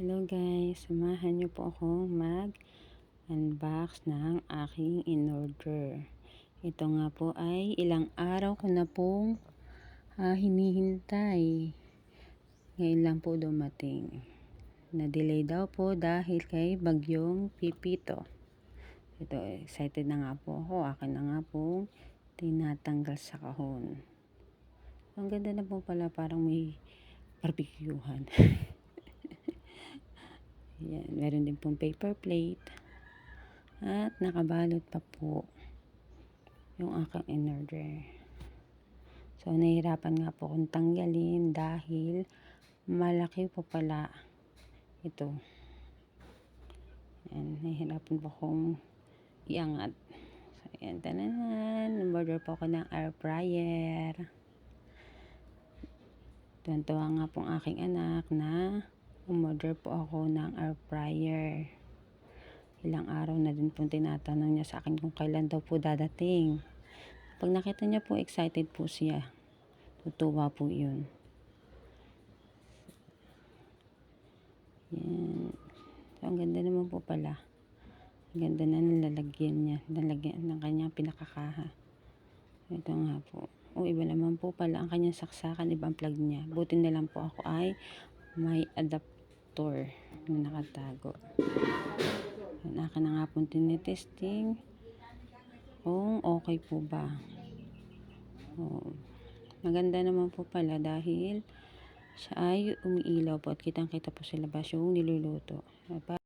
Hello guys, samahan niyo po ako mag unbox ng aking in-order. Ito nga po ay ilang araw ko na pong ah, hinihintay. Ngayon lang po dumating. Na-delay daw po dahil kay bagyong Pipito. Ito, excited na nga po ako. Akin na nga po tinatanggal sa kahon. Ang ganda na po pala, parang may barbecuehan. Yan, meron din pong paper plate. At nakabalot pa po yung aking in-order. So, nahihirapan nga po kung tanggalin dahil malaki po pala ito. Yan, nahihirapan po kong iangat. So, yan, tananan. Order po ako ng air fryer. Tuwan-tuwa nga pong aking anak na umorder po ako ng air fryer. Ilang araw na din po tinatanong niya sa akin kung kailan daw po dadating. Pag nakita niya po, excited po siya. Tutuwa po yun. Yan. So, ang ganda naman po pala. Ang ganda na nilalagyan niya. Nalagyan ng kanyang pinakakaha. Ito nga po. O, iba naman po pala ang kanyang saksakan. Ibang plug niya. Buti na lang po ako ay may adapter na nakatago. Yan, akin na nga po tinitesting kung okay po ba. O, maganda naman po pala dahil siya ay umiilaw po at kitang kita po sa labas yung niluluto.